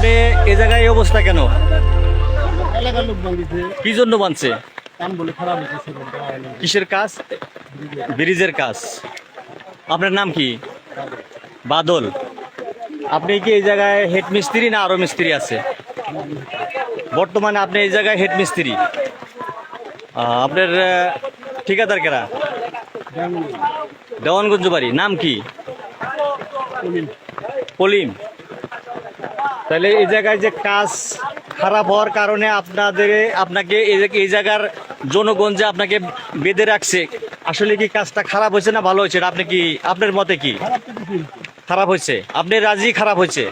আপনি এ জায়গায় এই অবস্থা কেন? এলাকার লোক বলছে কি জন্য বানছে? কাম বলে খারাপ হচ্ছে কিসের কাজ? ব্রিজের কাজ। আপনার নাম কি? বাদল। আপনি কি এই জায়গায় হেড মিস্ত্রি না আরও মিস্ত্রি আছে? বর্তমানে আপনি এই জায়গায় হেড মিস্ত্রি আপনার ঠিকাদার কেরা? দেওয়ানগঞ্জ। বাড়ি। নাম কি? কলিম। তাহলে এই জায়গায় যে কাজ খারাপ হওয়ার কারণে আপনাদের, আপনাকে এই জায়গার জনগণ যে আপনাকে বেঁধে রাখছে, আসলে কি কাজটা খারাপ হয়েছে না ভালো হয়েছে? আপনি কি আপনার মতে কি? খারাপ হয়েছে? আপনি রাজি খারাপ হয়েছে?